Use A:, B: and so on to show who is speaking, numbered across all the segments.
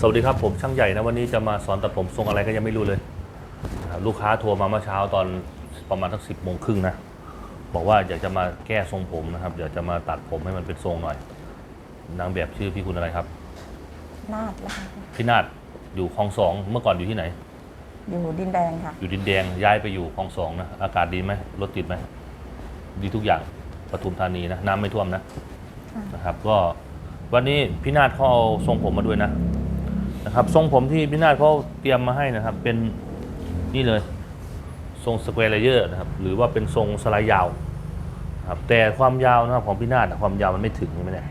A: สวัสดีครับผมช่างใหญ่นะวันนี้จะมาสอนตัดผมทรงอะไรก็ยังไม่รู้เลยนะครับลูกค้าโทรมาเมื่อเช้าตอนประมาณสักสิบโมงครึ่งนะ บอกว่าอยากจะมาแก้ทรงผมนะครับอยากจะมาตัดผมให้มันเป็นทรงหน่อย นางแบบชื่อพี่คุณอะไรครับ
B: นาดนะคะ
A: พี่นาฏอยู่คลองสองเมื่อก่อนอยู่ที่ไหน
B: อยู่ดินแดงค่ะ
A: อยู่ดินแดงย้ายไปอยู่คลองสองนะอากาศดีไหมรถติดไหมดีทุกอย่างปทุมธานีนะน้ำไม่ท่วมนะ
B: ค่ะ
A: นะครับ ก็วันนี้พี่นาฏเขาเอาทรงผมมาด้วยนะ นะครับทรงผมที่พี่นาฏเขาเตรียมมาให้นะครับ เป็นนี่เลย ทรงสแควร์เลเยอร์นะครับ หรือว่าเป็นทรงสไลด์ยาวนะครับแต่ความยาวนะครับของพี่นาฏความยาวมันไม่ถึงใช่ไหมเนี่ย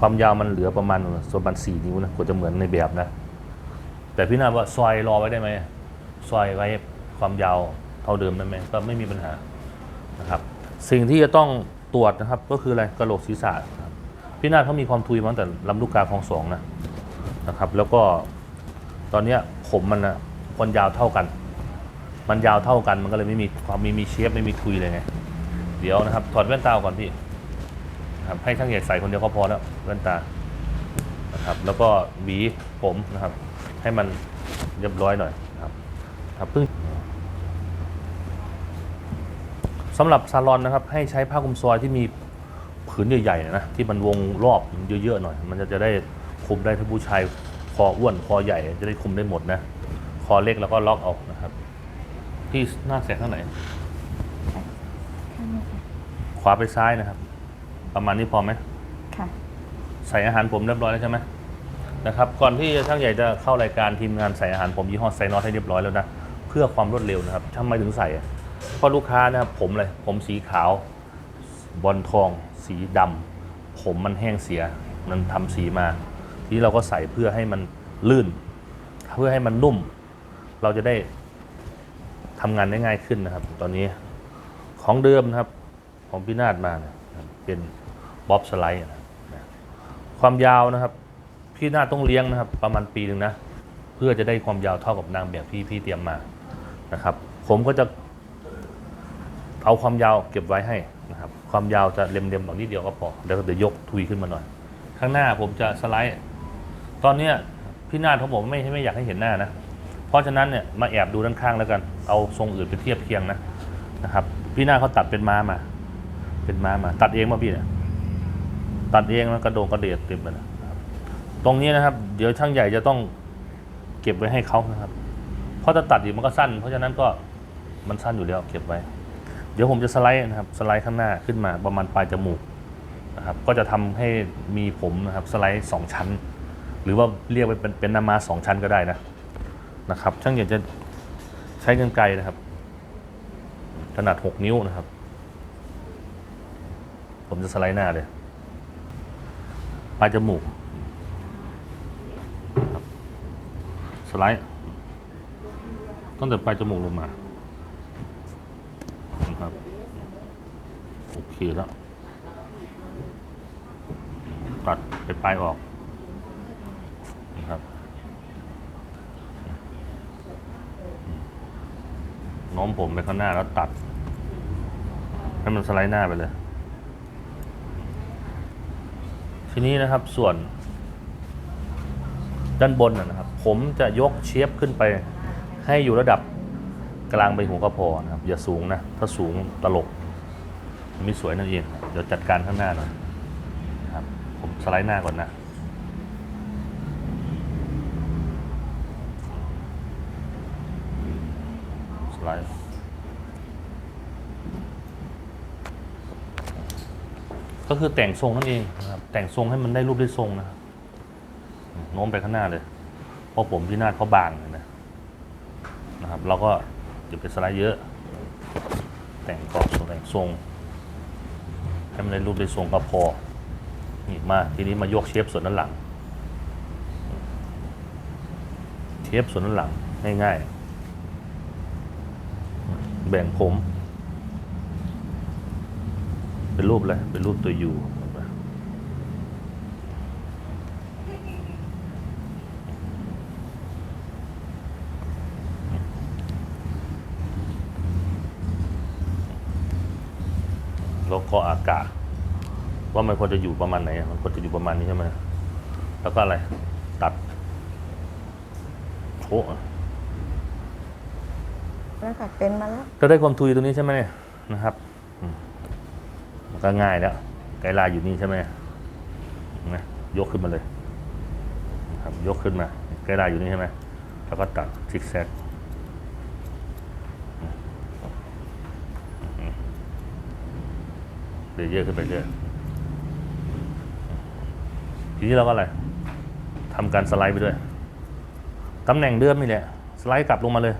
A: ความยาวมันเหลือประมาณประมาณสี่นิ้วนะกว่าจะเหมือนในแบบนะ แต่พี่นาฏว่าซอยรอไว้ได้ไหมซอยไว้ความยาวเท่าเดิมได้ไหมก็ไม่มีปัญหานะครับ สิ่งที่จะต้องตรวจนะครับก็คืออะไรกระโหลกศีรษะพี่นาฏเขามีความทุยมาตั้งแต่ลำลูกกาคลองสองนะ นะครับ แล้วก็ตอนเนี้ยผมมันนะคนยาวเท่ากัน มันยาวเท่ากันมันก็เลยไม่มีความมีมีเชฟไม่มีทุยเลยไงเดี๋ยวนะครับ ถอดแว่นตาก่อนพี่ครับให้ช่างใหญ่ใส่คนเดียวก็พอแล้วแว่นตานะครับ แล้วก็หวีผมนะครับ ให้มันเรียบร้อยหน่อยนะครับ ครับเพิ่งสำหรับซาลอนนะครับ ให้ใช้ผ้าคลุมซอยที่มีผืนใหญ่ๆนะที่มันวงรอบเยอะๆหน่อย มันจะจะได้คุมได้ถ้าผู้ชาย ออ้วนคอใหญ่จะได้คุมได้หมดนะ คอเล็กแล้วก็ล็อกเอานะครับ ที่หน้าแสงเท่าไหร่ขวาไปซ้ายนะครับ ประมาณนี้พอไหม
B: ค่ะ
A: ใส่อาหารผมเรียบร้อยแล้วใช่ไหมนะครับ ก่อนที่ช่างใหญ่จะเข้ารายการทีมงานใส่อาหารผมยี่ห้อไซนอตให้เรียบร้อยแล้วนะ เพื่อความรวดเร็วนะครับทำไมถึงใส่อะเพราะลูกค้านะครับผมเลย ผมสีขาว บอลทอง สีดำผมมันแห้งเสีย มันทำสีมาที นี้เราก็ใส่เพื่อให้มันลื่น เพื่อให้มันนุ่ม เราจะได้ทำงานได้ง่ายขึ้นนะครับ ตอนนี้ของเดิมนะครับ ของพี่นาฏมาเนี่ยเป็นบ๊อบสไลด์นะความยาวนะครับ พี่นาฏต้องเลี้ยงนะครับ ประมาณปีหนึ่งนะ เพื่อจะได้ความยาวเท่ากับนางแบบที่พี่เตรียมมานะครับ ผมก็จะเอาความยาวเก็บไว้ให้นะครับ ความยาวจะเล็มๆแบบนี้เดียวก็พอแล้วก็จะยกทุยขึ้นมาหน่อย ข้างหน้าผมจะสไลด์ ตอนเนี้ยพี่นาฏเขาบอกไม่ไม่อยากให้เห็นหน้านะ เพราะฉะนั้นเนี่ยมาแอบดูด้านข้างแล้วกัน เอาทรงอื่นไปเทียบเคียงนะนะครับ พี่นาฏเขาตัดเป็นม้ามา เป็นม้ามา ตัดเองมาพี่เนี่ยตัดเองแล้วกระโดงกระเดียดเต็มไปนะครับตรงนี้นะครับ เดี๋ยวช่างใหญ่จะต้องเก็บไว้ให้เขานะครับ เพราะถ้าตัดอีกมันก็สั้น เพราะฉะนั้นก็มันสั้นอยู่แล้วเก็บไว้ เดี๋ยวผมจะสไลด์นะครับสไลด์ข้างหน้าขึ้นมาประมาณปลายจมูกนะครับก็จะทำให้มีผมนะครับสไลด์สองชั้น หรือว่าเรียกเป็นเป็นนามาสองชั้นก็ได้นะนะครับ ช่างใหญ่จะใช้กรรไกรนะครับ ขนาดหกนิ้วนะครับ ผมจะสไลด์หน้าเลยปลายจมูกครับสไลด์ตั้งแต่ปลายจมูกลงมานะครับโอเคแล้วตัดไปปลายออกนะครับโน้มผมไปข้างหน้าแล้วตัด ให้มันสไลด์หน้าไปเลย ทีนี้นะครับส่วน ด้านบนนะครับ ผมจะยกเชฟขึ้นไป ให้อยู่ระดับกลางใบหูก็พอนะครับ อย่าสูงนะ ถ้าสูงตลกมันไม่สวยนั่นเอง เดี๋ยวจัดการข้างหน้าหน่อยนะครับ ผมสไลด์หน้าก่อนนะ ไลก็คือแต่งทรงนั่นเองนะครับแต่งทรงให้มันได้รูปได้ทรงนะครับโน้มไปข้างหน้าเลยเพราะผมที่หน้าเขาบางนะนะครับ เราก็อย่าไปสไลด์เยอะ แต่งกรอบแต่งทรง ให้มันได้รูปได้ทรงก็พอนี่มาทีนี้มายกเชฟส่วนด้านหลัง เชฟส่วนด้านหลังง่ายๆ แบ่งผม เป็นรูปอะไรเป็นรูปตัวยูแล้วก็อากาศ ว่ามันควรจะอยู่ประมาณไหน มันควรจะอยู่ประมาณนี้ใช่ไหมแล้วก็อะไร ตัดโอ้
B: แล้วค่ะเป็นมาแล้ว
A: เราได้ความทุยตรงนี้ใช่ไหมนะครับมันก็ง่ายแล้วไกด์ลน์อยู่นี่ใช่ไหมนะยกขึ้นมาเลยครับยกขึ้นมาไกด์ลน์อยู่นี่ใช่ไหมแล้วก็ตัดซิกแซกเยอร์ขึ้นไปเรื่อยทีนี้เราก็อะไรทำการสไลด์ไปด้วยตำแหน่งเดิมนี่แหละสไลด์กลับลงมาเลย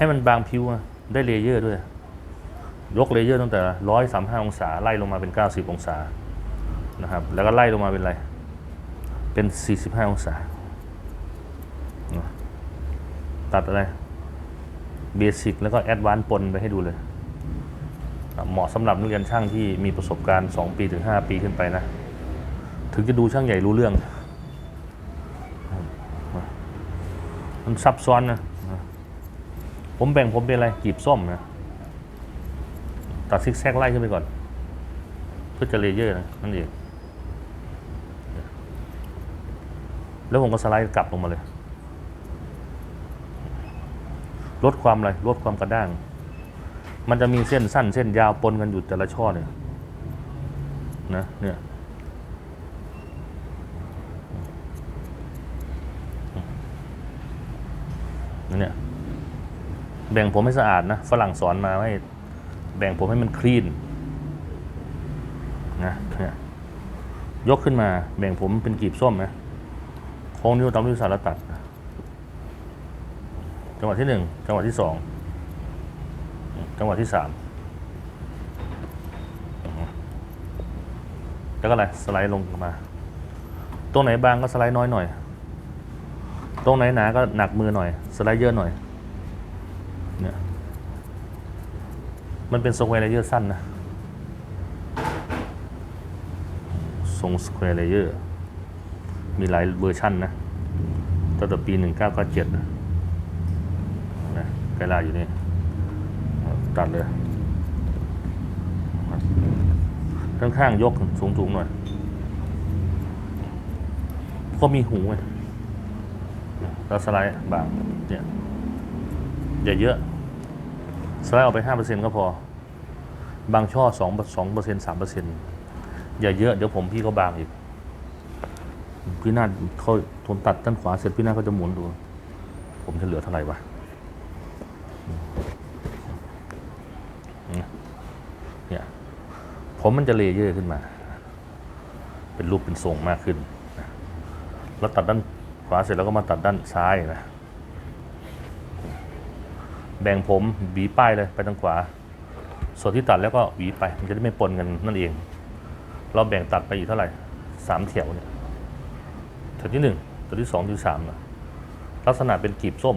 A: ให้มันบางผิวอะได้เลเยอร์ด้วย ยกเลเยอร์ตั้งแต่ร้อยสามห้าองศา ไล่ลงมาเป็นเก้าสิบองศานะครับ แล้วก็ไล่ลงมาเป็นอะไร เป็นสี่สิบห้าองศา ตัดอะไรเบสิกแล้วก็แอดวานซ์ปนไปให้ดูเลย เหมาะสำหรับนักเรียนช่างที่มีประสบการณ์ 2 ปีถึง 5 ปีขึ้นไปนะ ถึงจะดูช่างใหญ่รู้เรื่อง มันซับซ้อนนะ ผมแบ่งผมเป็นอะไรกีบส้มนะตัดซิกแซกไล่ขึ้นไปก่อน เพื่อจะเลเยอร์นะนั่นเองแล้วผมก็สไลด์กลับลงมาเลย ลดความอะไรลดความกระด้าง มันจะมีเส้นสั้นเส้นยาวปนกันอยู่แต่ละช่อเนี่ยนะเนี่ยเนี่ย แบ่งผมให้สะอาดนะ ฝรั่งสอนมาให้แบ่งผมให้มันคลีนนะเนี่ยยกขึ้นมาแบ่งผมเป็นกีบส้มนะโค้งนิ้วตามนิ้วสารตัด จังหวะที่หนึ่งจังหวะที่สองจังหวะที่สามแล้วก็อะไรสไลด์ลงมา ตรงไหนบางก็สไลด์น้อยหน่อย ตรงไหนหนาก็หนักมือหน่อย สไลด์เยอะหน่อย เนี่ย มันเป็นสแควร์เลเยอร์สั้นนะ ทรงสแควร์เลเยอร์มีหลายเวอร์ชันนะตั้งแต่ปี 1997นะไกลลาอยู่นี่ ตัดเลยข้างๆยกสูงๆหน่อยก็มีหูไงแล้วสไลด์บางเนี่ยอย่าเยอะ สไลด์ออกไปห้าเปอร์เซ็นก็พอ บางช่อสองสองเปอร์เซ็นสามเปอร์เซ็นอย่าเยอะเดี๋ยวผมพี่ก็บางอีก พี่นาฏเขาทนตัดด้านขวาเสร็จพี่นาฏเขาจะหมุนดู ผมจะเหลือเท่าไหร่วะเนี่ยผมมันจะเลเยอร์ขึ้นมา เป็นรูปเป็นทรงมากขึ้น แล้วตัดด้านขวาเสร็จแล้วก็มาตัดด้านซ้ายนะ แบ่งผมหวีป้ายเลยไปทางขวา ส่วนที่ตัดแล้วก็หวีไป มันจะได้ไม่ปนกันนั่นเอง เราแบ่งตัดไปอยู่เท่าไหร่สามแถวเนี่ยแถวที่หนึ่งแถวที่สองแถวที่สามนะลักษณะเป็นกีบส้ม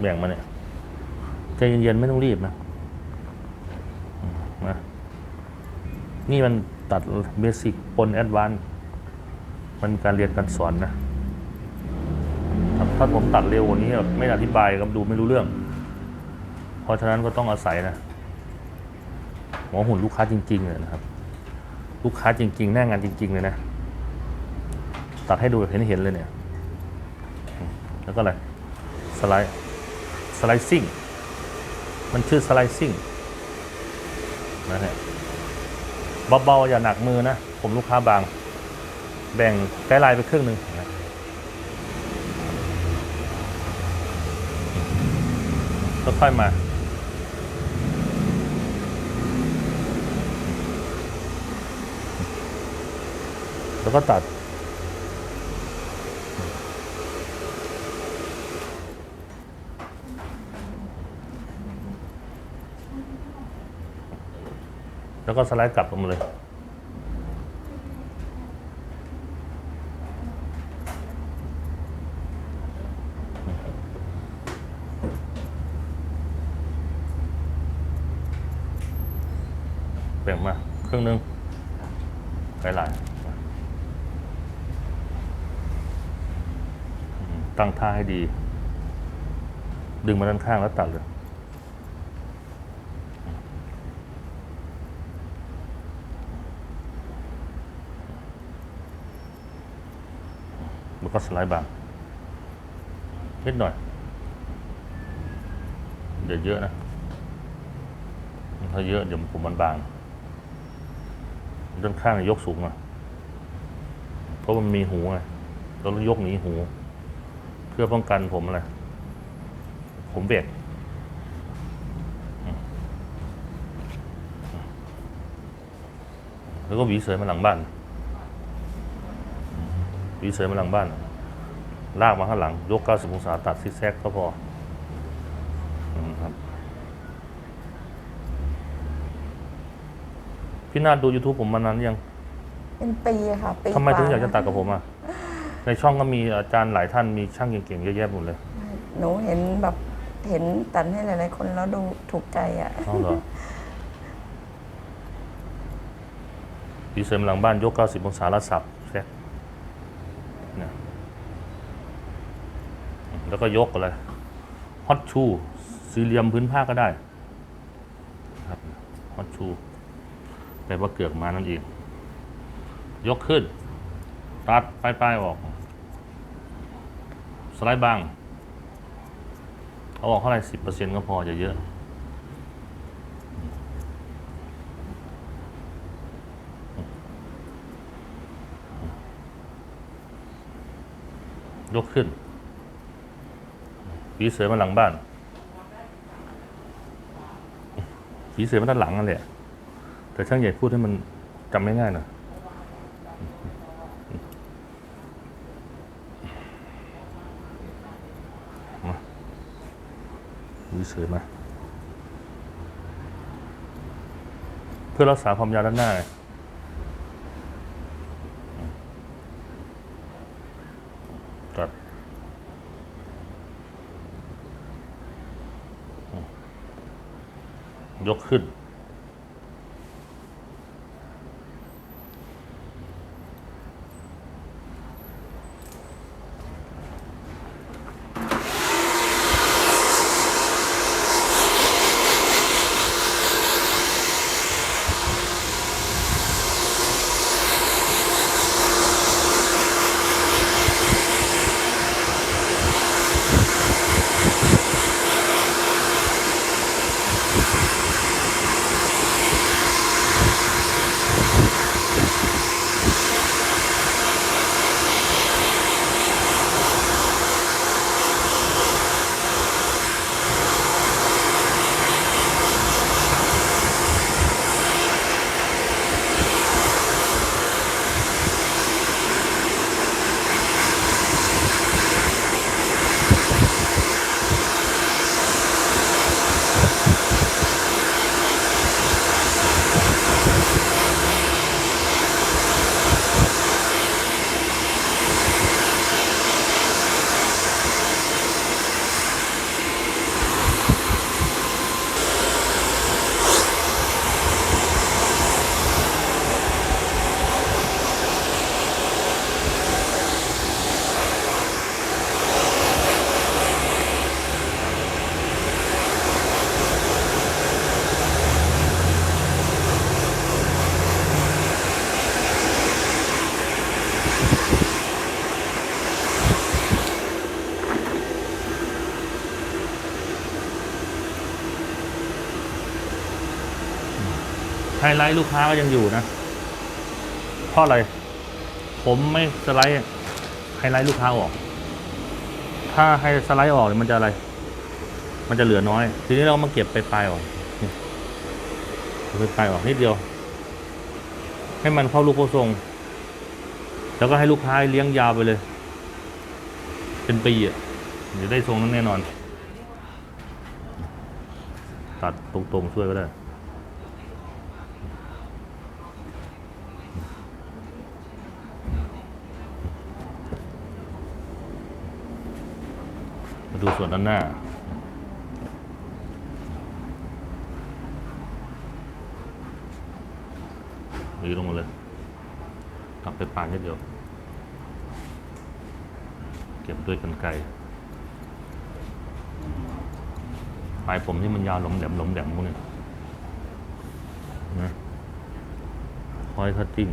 A: แบ่งมาเนี่ยใจเย็นๆไม่ต้องรีบนะนะนี่มันตัดเบสิกปนแอดวานมันการเรียนการสอนนะ ถ้าผมตัดเร็วกว่านี้แบบไม่อธิบายก็ดูไม่รู้เรื่อง เพราะฉะนั้นก็ต้องอาศัยนะหมอหุ่นลูกค้าจริงๆเลยนะครับ ลูกค้าจริง ๆ หน้างานจริง ๆ เลยนะ ตัดให้ดูแบบเห็นๆเลยเนี่ย แล้วก็อะไร สไลด์สไลซิ่ง มันชื่อสไลซิ่งนะฮะเบาๆอย่าหนักมือนะ ผมลูกค้าบาง แบ่งไกด์ไลน์ไปครึ่งหนึ่งนะ ค่อยๆมา แล้วก็ตัด แล้วก็สไลด์กลับลงมาเลย บ่งมาครึ่งหนึงไกด์ไลน์อืมตั้งท่าให้ดี ดึงมาด้านข้างแล้วตัดเลยแล้วก็สไลด์บางนิดหน่อยอย่าเยอะนะ ถ้าเยอะเดี๋ยวผมมันบาง ด้านข้างยกสูงอะ เพราะมันมีหูไงเราต้องยกหนีหู เพื่อป้องกันผมอะไรผมเบรกแล้วก็หวีเสยมาหลังบ้านหวีเสยมาหลังบ้าน ลากมาข้างหลัง ยก 90 องศาตัดซิกแซกก็พอมครับ พี่นาดดู YouTube ผมมานานหรือยัง
B: เป็นปีค่ะปี
A: ทำไมถึง
B: ว่
A: อยากจะตัดกับผมอะ ในช่องก็มีอาจารย์หลายท่านมีช่างเก่งๆเยอะแยะหมดเลย
B: หนูเห็นแบบเห็นตัดให้หลายๆคนแล้วดูถูกใจอะ
A: อ๋อเหรอดีเซลหลังบ้านยก 90 องศาแล้วสับแซกเนี่ยแล้วก็ยกอะไรฮอตชูสี่เหลี่ยมพื้นผ้าก็ได้ครับฮอตชูแปลว่าเกือกมานั่นเอง ยกขึ้น ตัดปลายๆออก สไลด์บาง เอาออกเท่าไหร่สิบเปอร์เซ็นต์ก็พออย่าเยอะ ยกขึ้นผีเสือมาหลังบ้านผีเสือมาด้านหลังนั่นแหละ แต่ช่างใหญ่พูดให้มันจำไม่ง่ายหนะมาผีเสือมา เพื่อรักษาความยาวด้านหน้าตัดยกขึ้น ไฮไลท์ลูกค้าก็ยังอยู่นะ เพราะอะไร ผมไม่สไลด์ไฮไลท์ลูกค้าออก ถ้าให้สไลด์ออกมันจะอะไร มันจะเหลือน้อย ทีนี้เรามาเก็บไปปลายออกเก็บไปปลายออกนิดเดียว ให้มันเข้าลูกโคทรง แล้วก็ให้ลูกค้าเลี้ยงยาวไปเลย เป็นปีอะเดี๋ยวได้ทรงนั้นแน่นอน ตัดตรงๆช่วยก็ได้ ดูส่วนด้านหน้าหวีลงมาเลยตักไปปานนิดเดียว เก็บด้วยกันไกรปลายผมที่มันยาวหลมแหลมหลมแหลมพวกนี้นะคอยคัดจิ้ม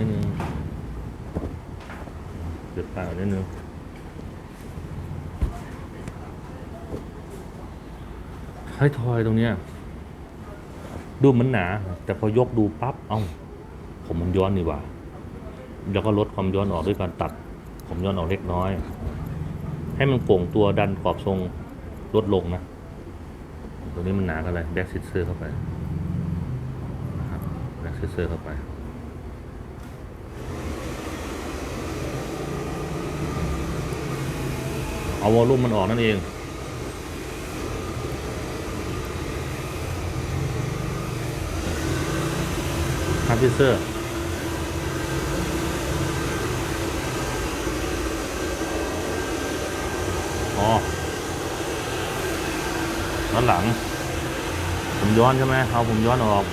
A: นิดนึงเปิดปากนิดนึง ท้ายทอยตรงเนี้ยดูเหมันหนา แต่พอยกดูปั๊บเอ้า ผมมันย้อนนี่ว่าแล้วก็ลดความย้อนออกด้วยการตัด ผมย้อนออกเล็กน้อย ให้มันโก่งตัวดันขอบทรงลดลงนะตรงนี้มันหนากันเลยแบ็กซิเซอร์เข้าไปนะครับแบ็กซิเซอร์เข้าไปเอาวอลลุ่มมันออกนั่นเอง ฮาร์ดดิเซอร์อ๋อด้านหลัง ผมย้อนใช่ไหมเอาผมย้อนออก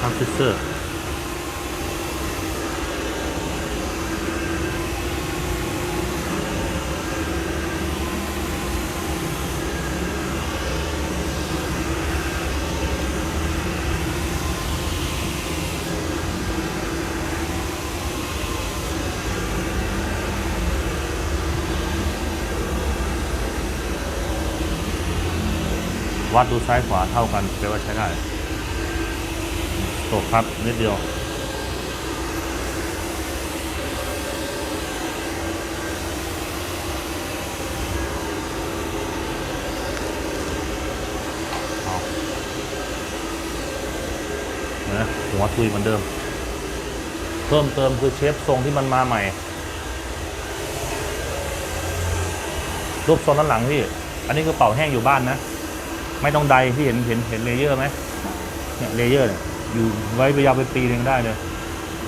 A: ฮาร์ดดิเซอร์ วัดดูซ้ายขวาเท่ากันแปลว่าใช้ได้ตกครับนิดเดียว นะหัวทุยเหมือนเดิม เพิ่มเติมคือเชฟทรงที่มันมาใหม่ รูปทรงด้านหลังพี่ อันนี้คือเป่าแห้งอยู่บ้านนะ ไม่ต้องใดที่เห็นเห็นเห็นเลเยอร์ไหมเนี่ยเลเยอร์เนี่ยอยู่ไว้ยาวไปปีหนึ่งได้เลย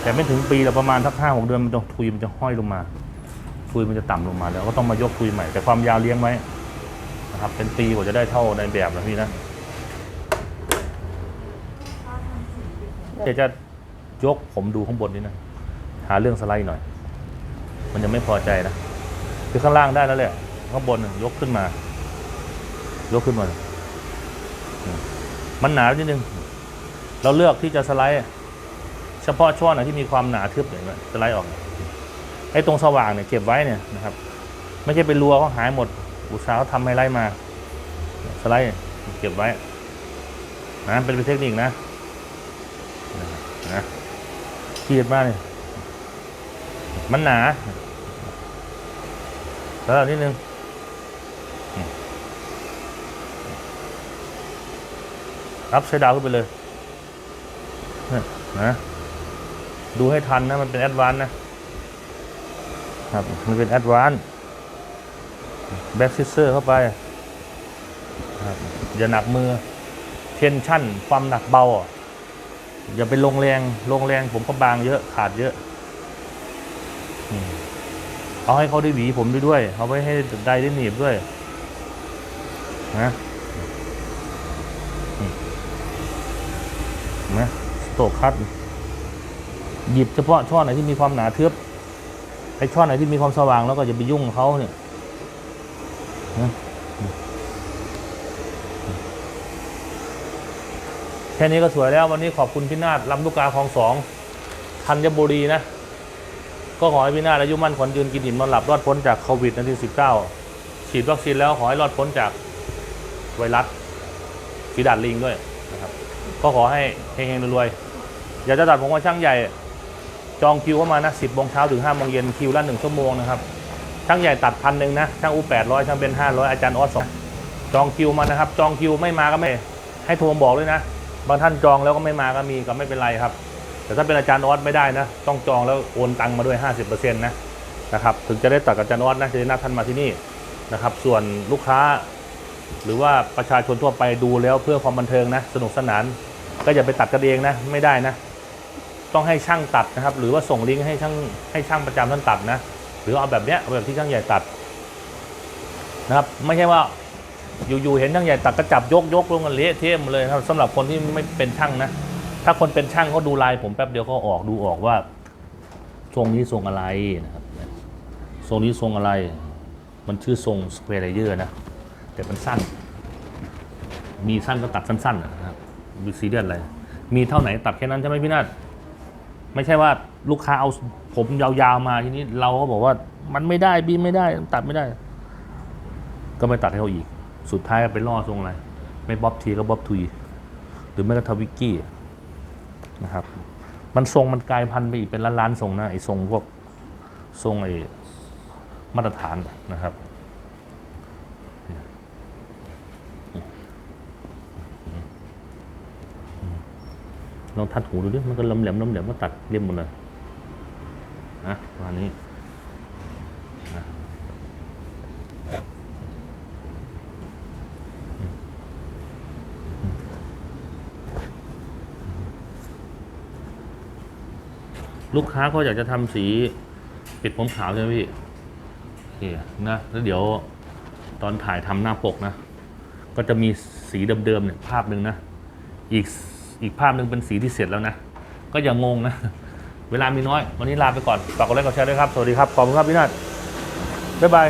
A: แต่ไม่ถึงปีแล้วประมาณสักห้าหกเดือนมันจะทุยมันจะห้อยลงมา ทุยมันจะต่ำลงมาแล้วก็ต้องมายกทุยใหม่ แต่ความยาวเลี้ยงไว้นะครับ เป็นปีกว่าจะได้เท่าในแบบนะพี่นะเดี๋ยวจะยกผมดูข้างบนนี้นะหาเรื่องสไลด์หน่อย มันยังไม่พอใจนะคือข้างล่างได้แล้วแหละข้างบนยกขึ้นมา ยกขึ้นมา มันหนานิดนึง เราเลือกที่จะสไลด์ เฉพาะช่วงไหนที่มีความหนาทึบอย่างเงี้ยสไลด์ออก ไอ้ตรงสว่างเนี่ยเก็บไว้เนี่ยนะครับ ไม่ใช่ไปรัวเขาหายหมด อุตสาห์ทำไฮไลท์มา สไลด์เก็บไว้นะเป็นเทคนิคนะนะครับนะขีดมาเนี่ยมันหนาแล้วนิดนึง อัพไซด์ดาวขึ้นไปเลยเนี่ยนะดูให้ทันนะ มันเป็นแอดวานนะครับ มันเป็นแอดวานแบ็กซิสเซอร์เข้าไปครับอย่าหนักมือเทนชั่น ความหนักเบา อย่าไปลงแรง ลงแรงผมก็บางเยอะขาดเยอะ เอาให้เขาได้หวีผมด้วยด้วย เอาไว้ให้ได้ได้หนีบด้วยนะ เห็ นไหมสโตกคัด หยิบเฉพาะช่อไหนที่มีความหนาทึบไอช่อไหนที่มีความสว่างแล้วก็อย่าไปยุ่งเขาเนี่ยนะแค่นี้ก็สวยแล้ววันนี้ขอบคุณพี่นาฏลำลูกกาคลองสองธัญบุรีนะ ก็ขอให้พี่นาฏอายุมั่นขวัญยืนกินอิ่มนอนหลับรอดพ้นจากโควิดในทีสิบเก้าฉีดวัคซีนแล้วขอให้รอดพ้นจากไวรัสฝีดาดลิงด้วยนะครับ ก็ขอให้เฮงๆรวยๆอยากจะตัดผมว่าช่างใหญ่ จองคิวเข้ามานะ10โมงเช้าถึง5โมงเย็นคิวละ1ชั่วโมงนะครับช่างใหญ่ตัดพันหนึ่งนะช่างอู800ช่างเป็น500อาจารย์ออสสองจองคิวมานะครับ จองคิวไม่มาก็ไม่ ให้โทรบอกด้วยนะบางท่านจองแล้วก็ไม่มาก็มีก็ไม่เป็นไรครับ แต่ถ้าเป็นอาจารย์ออสไม่ได้นะ ต้องจองแล้วโอนตังมาด้วย 50%นะนะครับถึงจะได้ตัดกับอาจารย์ออสนะจะได้นัดท่านมาที่นี่นะครับ ส่วนลูกค้า หรือว่าประชาชนทั่วไปดูแล้วเพื่อความบันเทิงนะ สนุกสนาน ก็อย่าไปตัดกันเองนะไม่ได้นะ ต้องให้ช่างตัดนะครับ หรือว่าส่งลิงก์ให้ช่างให้ช่างประจำท่านตัดนะ หรือเอาแบบเนี้ยเอาแบบที่ช่างใหญ่ตัดนะครับไม่ใช่ว่าอยู่ๆเห็นช่างใหญ่ตัดก็จับยกยกลงกันเละเทะหมดเลยครับสำหรับคนที่ไม่เป็นช่างนะ ถ้าคนเป็นช่างเขาดูลายผมแป๊บเดียวก็ออกดูออกว่าทรงนี้ทรงอะไรนะครับทรงนี้ทรงอะไร มันชื่อทรงสเ u ร r เลเยอร์นะ แต่มันสั้น มีสั้นก็ตัดสั้นๆนะ บมีซีเรียสอะไรมีเท่าไหนตัดแค่นั้นใช่ไหมพี่นาฏไม่ใช่ว่าลูกค้าเอาผมยาวๆมาทีนี้เราก็บอกว่ามันไม่ได้บีไม่ได้ ตัดไม่ได้ ก็ไม่ตัดให้เขาอีก สุดท้ายก็ไปล่อทรงอะไร ไม่บ๊อบทีก็บ๊อบทุยหรือไม่ก็ทวิกกี้นะครับ มันทรงมันกลายพันธุ์ไปอีกเป็นล้านๆทรงนะไอ้ทรงพวกทรงไอ้มาตรฐานนะครับ ลองทัดหูดูดิ มันก็ลำแหลมลำแหลมก็ตัดเรียบหมดเลยนะประมาณนี้ลูกค้าก็อยากจะทำสีปิดผมขาวใช่ไหมพี่โอเคนะแล้วเดี๋ยวตอนถ่ายทำหน้าปกนะ ก็จะมีสีเดิมๆเนี่ยภาพหนึ่งนะ อีก อีกภาพหนึ่งเป็นสีที่เสร็จแล้วนะ ก็อย่างงงนะ เวลามีน้อย วันนี้ลาไปก่อนฝากกดไลค์กดแชร์ด้วยครับ สวัสดีครับ ขอบคุณครับพี่นาฏบ๊ายบาย